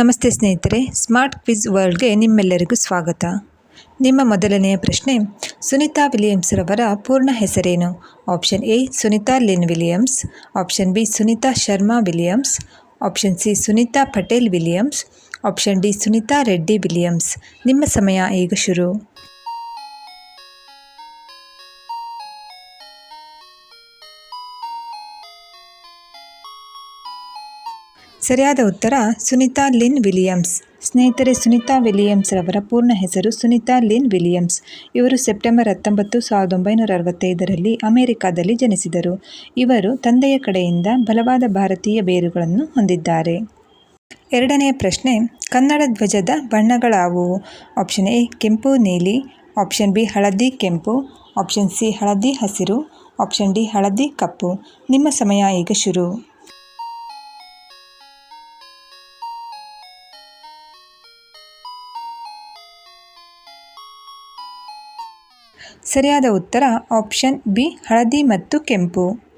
ನಮಸ್ತೆ ಸ್ನೇಹಿತರೆ, smart quiz ವರ್ಲ್ಡ್ಗೆ ನಿಮ್ಮೆಲ್ಲರಿಗೂ ಸ್ವಾಗತ. ನಿಮ್ಮ ಮೊದಲನೆಯ ಪ್ರಶ್ನೆ, ಸುನಿತಾ ವಿಲಿಯಮ್ಸ್ ರವರ ಪೂರ್ಣ ಹೆಸರೇನು? Option A, Sunita Lyn Williams. Option B, Sunita Sharma Williams. Option C, Sunita Patel Williams. Option D, Sunita Reddy Williams. ನಿಮ್ಮ ಸಮಯ ಈಗ ಶುರು. ಸರಿಯಾದ ಉತ್ತರ ಸುನಿತಾ ಲಿನ್ ವಿಲಿಯಮ್ಸ್. ಸ್ನೇಹಿತರೆ, ಸುನಿತಾ ವಿಲಿಯಮ್ಸ್ ರವರ ಪೂರ್ಣ ಹೆಸರು ಸುನಿತಾ ಲಿನ್ ವಿಲಿಯಮ್ಸ್. ಇವರು ಸೆಪ್ಟೆಂಬರ್ ಹತ್ತೊಂಬತ್ತು ಸಾವಿರದ ಒಂಬೈನೂರ ಅರವತ್ತೈದರಲ್ಲಿ ಅಮೆರಿಕಾದಲ್ಲಿ ಜನಿಸಿದರು. ಇವರು ತಂದೆಯ ಕಡೆಯಿಂದ ಬಲವಾದ ಭಾರತೀಯ ಬೇರುಗಳನ್ನು ಹೊಂದಿದ್ದಾರೆ. ಎರಡನೆಯ ಪ್ರಶ್ನೆ, ಕನ್ನಡ ಧ್ವಜದ ಬಣ್ಣಗಳಾವುವು? ಆಪ್ಷನ್ ಎ, ಕೆಂಪು, ನೀಲಿ. ಆಪ್ಷನ್ ಬಿ, ಹಳದಿ, ಕೆಂಪು. ಆಪ್ಷನ್ ಸಿ, ಹಳದಿ ಹಸಿರು. ಆಪ್ಷನ್ ಡಿ, ಹಳದಿ ಕಪ್ಪು. ನಿಮ್ಮ ಸಮಯ ಈಗ ಶುರು. ಸರಿಯಾದ ಉತ್ತರ ಆಪ್ಷನ್ ಬಿ, ಹಳದಿ ಮತ್ತು ಕೆಂಪು.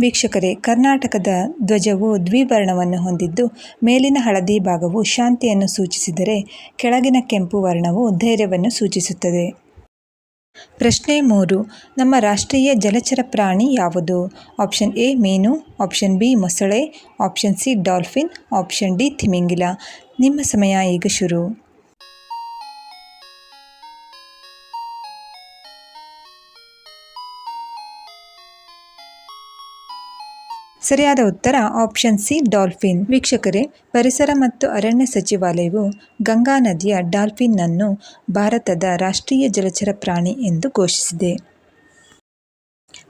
ವೀಕ್ಷಕರೇ, ಕರ್ನಾಟಕದ ಧ್ವಜವು ದ್ವಿವರ್ಣವನ್ನು ಹೊಂದಿದ್ದು, ಮೇಲಿನ ಹಳದಿ ಭಾಗವು ಶಾಂತಿಯನ್ನು ಸೂಚಿಸಿದರೆ, ಕೆಳಗಿನ ಕೆಂಪು ವರ್ಣವು ಧೈರ್ಯವನ್ನು ಸೂಚಿಸುತ್ತದೆ. ಪ್ರಶ್ನೆ ಮೂರು, ನಮ್ಮ ರಾಷ್ಟ್ರೀಯ ಜಲಚರ ಪ್ರಾಣಿ ಯಾವುದು? ಆಪ್ಷನ್ ಎ, ಮೀನು, ಆಪ್ಷನ್ ಬಿ, ಮೊಸಳೆ, option C, dolphin, option D, ತಿಮಿಂಗಿಲ. ನಿಮ್ಮ ಸಮಯ ಈಗ ಶುರು. ಸರಿಯಾದ ಉತ್ತರ ಆಪ್ಷನ್ ಸಿ, ಡಾಲ್ಫಿನ್. ವೀಕ್ಷಕರೇ, ಪರಿಸರ ಮತ್ತು ಅರಣ್ಯ ಸಚಿವಾಲಯವು ಗಂಗಾ ನದಿಯ ಡಾಲ್ಫಿನ್ನನ್ನು ಭಾರತದ ರಾಷ್ಟ್ರೀಯ ಜಲಚರ ಪ್ರಾಣಿ ಎಂದು ಘೋಷಿಸಿದೆ.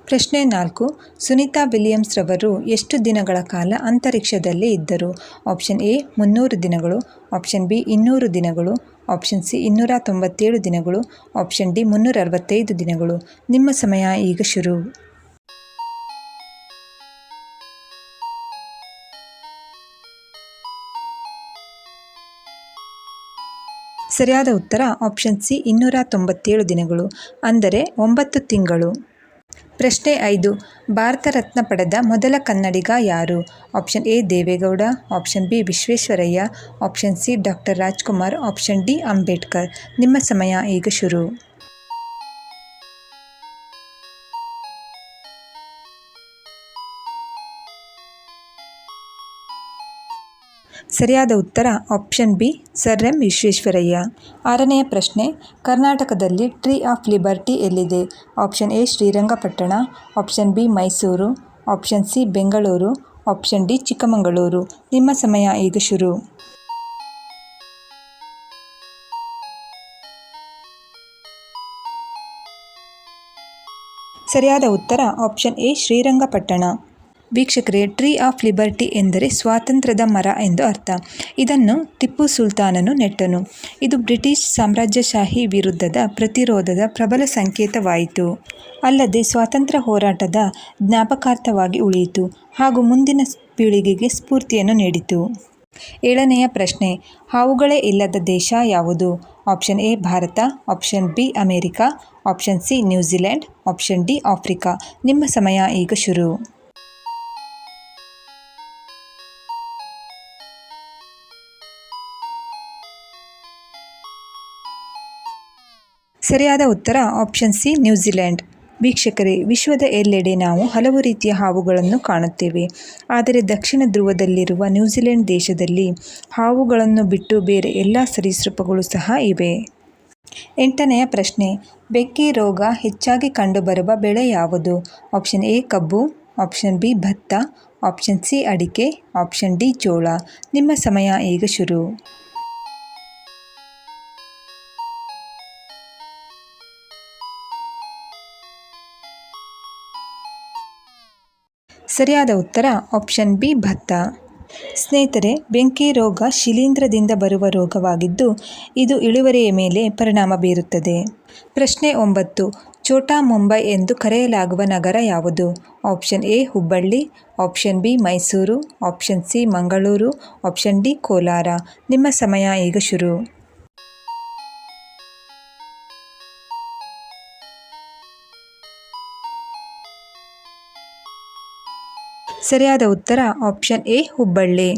ಪ್ರಶ್ನೆ ನಾಲ್ಕು, ಸುನೀತಾ ವಿಲಿಯಮ್ಸ್ ರವರು ಎಷ್ಟು ದಿನಗಳ ಕಾಲ ಅಂತರಿಕ್ಷದಲ್ಲಿ ಇದ್ದರು? ಆಪ್ಷನ್ ಎ, ಮುನ್ನೂರು ದಿನಗಳು. ಆಪ್ಷನ್ ಬಿ, ಇನ್ನೂರು ದಿನಗಳು. ಆಪ್ಷನ್ ಸಿ, ಇನ್ನೂರ ತೊಂಬತ್ತೇಳು ದಿನಗಳು. ಆಪ್ಷನ್ ಡಿ ಮುನ್ನೂರ ಅರವತ್ತೈದು ದಿನಗಳು. ನಿಮ್ಮ ಸಮಯ ಈಗ ಶುರು. ಸರಿಯಾದ ಉತ್ತರ ಆಪ್ಷನ್ ಸಿ ಇನ್ನೂರ ತೊಂಬತ್ತೇಳು ದಿನಗಳು, ಅಂದರೆ ಒಂಬತ್ತು ತಿಂಗಳು. ಪ್ರಶ್ನೆ ಐದು, ಭಾರತ ರತ್ನ ಪಡೆದ ಮೊದಲ ಕನ್ನಡಿಗ ಯಾರು? Option A Devegowda option B Visvesvaraya option C doctor Rajkumar option D Ambedkar. ನಿಮ್ಮ ಸಮಯ ಈಗ ಶುರು. ಸರಿಯಾದ ಉತ್ತರ option B, sir M Visvesvaraya. ಆರನೆಯ ಪ್ರಶ್ನೆ, ಕರ್ನಾಟಕದಲ್ಲಿ ಟ್ರೀ ಆಫ್ ಲಿಬರ್ಟಿ ಎಲ್ಲಿದೆ? Option A, Srirangapatna. Option B, Mysuru. Option C, Bengaluru. Option D, Chikkamagaluru. ನಿಮ್ಮ ಸಮಯ ಈಗ ಶುರು. ಸರಿಯಾದ ಉತ್ತರ ಆಪ್ಷನ್ ಎ, ಶ್ರೀರಂಗಪಟ್ಟಣ. ವೀಕ್ಷಕರೇ, ಟ್ರೀ ಆಫ್ ಲಿಬರ್ಟಿ ಎಂದರೆ ಸ್ವಾತಂತ್ರ್ಯದ ಮರ ಎಂದು ಅರ್ಥ. ಇದನ್ನು ಟಿಪ್ಪು ಸುಲ್ತಾನನು ನೆಟ್ಟನು. ಇದು ಬ್ರಿಟಿಷ್ ಸಾಮ್ರಾಜ್ಯಶಾಹಿ ವಿರುದ್ಧದ ಪ್ರತಿರೋಧದ ಪ್ರಬಲ ಸಂಕೇತವಾಯಿತು. ಅಲ್ಲದೆ ಸ್ವಾತಂತ್ರ್ಯ ಹೋರಾಟದ ಜ್ಞಾಪಕಾರ್ಥವಾಗಿ ಉಳಿಯಿತು. ಹಾಗೂ ಮುಂದಿನ ಪೀಳಿಗೆಗೆ ಸ್ಫೂರ್ತಿಯನ್ನು ನೀಡಿತು. ಏಳನೆಯ ಪ್ರಶ್ನೆ, ಹಾವುಗಳೇ ಇಲ್ಲದ ದೇಶ ಯಾವುದು? Option A, Bharat, option B, America, option C, New Zealand, option D, Africa. ನಿಮ್ಮ ಸಮಯ ಈಗ ಶುರು. ಸರಿಯಾದ ಉತ್ತರ ಆಪ್ಷನ್ ಸಿ ನ್ಯೂಜಿಲೆಂಡ್ ವೀಕ್ಷಕರೇ, ವಿಶ್ವದ ಎಲ್ಲೆಡೆ ನಾವು ಹಲವು ರೀತಿಯ ಹಾವುಗಳನ್ನು ಕಾಣುತ್ತೇವೆ. ಆದರೆ ದಕ್ಷಿಣ ಧ್ರುವದಲ್ಲಿರುವ ನ್ಯೂಜಿಲೆಂಡ್ ದೇಶದಲ್ಲಿ ಹಾವುಗಳನ್ನು ಬಿಟ್ಟು ಬೇರೆ ಎಲ್ಲ ಸರೀಸೃಪಗಳು ಸಹ ಇವೆ. ಎಂಟನೆಯ ಪ್ರಶ್ನೆ, ಬೆಕ್ಕಿ ರೋಗ ಹೆಚ್ಚಾಗಿ ಕಂಡುಬರುವ ಬೆಳೆ ಯಾವುದು? ಆಪ್ಷನ್ ಎ, ಕಬ್ಬು, ಆಪ್ಷನ್ ಬಿ, ಭತ್ತ, ಆಪ್ಷನ್ ಸಿ, ಅಡಿಕೆ, ಆಪ್ಷನ್ ಡಿ, ಜೋಳ. ನಿಮ್ಮ ಸಮಯ ಈಗ ಶುರು. ಸರಿಯಾದ ಉತ್ತರ ಆಪ್ಷನ್ ಬಿ ಭತ್ತ. ಸ್ನೇಹಿತರೆ, ಬೆಂಕಿ ರೋಗ ಶಿಲೀಂಧ್ರದಿಂದ ಬರುವ ರೋಗವಾಗಿದ್ದು, ಇದು ಇಳುವರಿಯ ಮೇಲೆ ಪರಿಣಾಮ ಬೀರುತ್ತದೆ. ಪ್ರಶ್ನೆ ಒಂಬತ್ತು ಛೋಟಾ ಮುಂಬೈ ಎಂದು ಕರೆಯಲಾಗುವ ನಗರ ಯಾವುದು? Option A Hubballi option B Mysuru option C Mangaluru option D Kolar. ನಿಮ್ಮ ಸಮಯ ಈಗ ಶುರು. ಸರಿಯಾದ ಉತ್ತರ ಆಪ್ಷನ್ ಎ, ಹುಬ್ಬಳ್ಳಿ.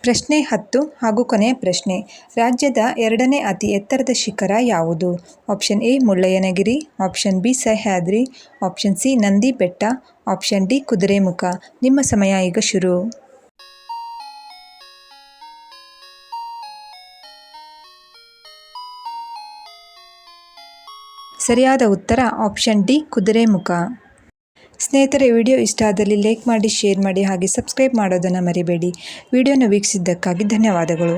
ಪ್ರಶ್ನೆ ಹತ್ತು ಹಾಗೂ ಕೊನೆಯ ಪ್ರಶ್ನೆ. ರಾಜ್ಯದ ಎರಡನೇ ಅತಿ ಎತ್ತರದ ಶಿಖರ ಯಾವುದು? Option A, Mullayanagiri. Option B, Sahyadri. Option C Nandi Betta option D, Kudremukh. ನಿಮ್ಮ ಸಮಯ ಈಗ ಶುರು. ಸರಿಯಾದ ಉತ್ತರ ಆಪ್ಷನ್ ಡಿ, ಕುದುರೆಮುಖ. ಸ್ನೇಹಿತರೆ ವಿಡಿಯೋ ಇಷ್ಟ ಆದಲ್ಲಿ ಲೈಕ್ ಮಾಡಿ, ಶೇರ್ ಮಾಡಿ ಹಾಗೆ ಸಬ್ಸ್ಕ್ರೈಬ್ ಮಾಡೋದನ್ನು ಮರಿಬೇಡಿ. ವಿಡಿಯೋನ ವೀಕ್ಷಿಸಿದ್ದಕ್ಕಾಗಿ ಧನ್ಯವಾದಗಳು.